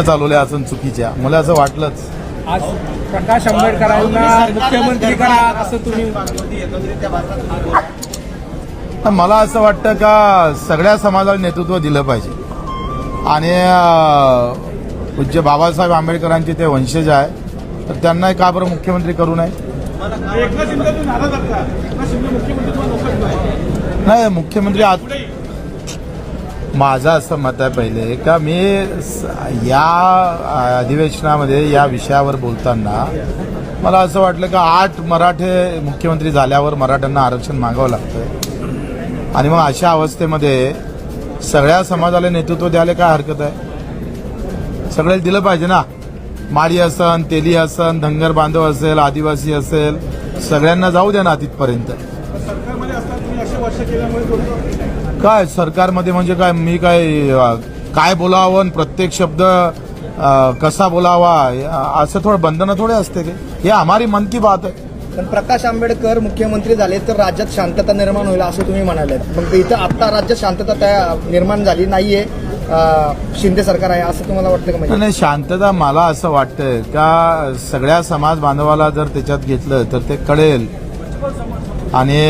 चालवल्या असं चुकीच्या. मला असं वाटलंच. आज प्रकाश आंबेडकरांना मुख्यमंत्री करा असं तुम्ही मला असं वाटतं का सगळ्या समाजाला नेतृत्व दिलं पाहिजे. आणि पूज्य बाबासाहेब आंबेडकरांचे ते वंशज आहे. तर त्यांना का बरं मुख्यमंत्री करू नये? नाही मुख्यमंत्री आत माझं असं मत आहे पहिले का मी स- या अधिवेशनामध्ये या विषयावर बोलताना मला असं वाटलं का आठ मराठे मुख्यमंत्री झाल्यावर मराठ्यांना आरक्षण मागावं लागतं आणि मग अशा अवस्थेमध्ये सगळ्या समाजाला नेतृत्व द्यायला काय हरकत आहे? सगळ्याला दिलं पाहिजे ना. माळी असन तेली असन धनगर बांधव असेल आदिवासी असेल सगळ्यांना जाऊ द्या ना तिथपर्यंत. काय सरकारमध्ये म्हणजे काय मी काय काय बोलावं आणि प्रत्येक शब्द कसा बोलावा असं थोडं बंधनं थोडे असते ते. हे हमारी मन की बात आहे. पण प्रकाश आंबेडकर मुख्यमंत्री झाले तर राज्यात शांतता निर्माण होईल असं तुम्ही म्हणाले मग इथं आता राज्यात शांतता त्या निर्माण झाली नाहीये शिंदे सरकार आहे असं तुम्हाला वाटतं का म्हणजे? आणि शांतता मला असं वाटतं का सगळ्या समाज बांधवाला जर त्याच्यात घेतलं तर ते कळेल. आणि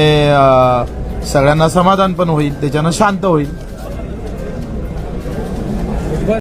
सगळ्यांना समाधान पण होईल त्याच्यानं शांत होईल.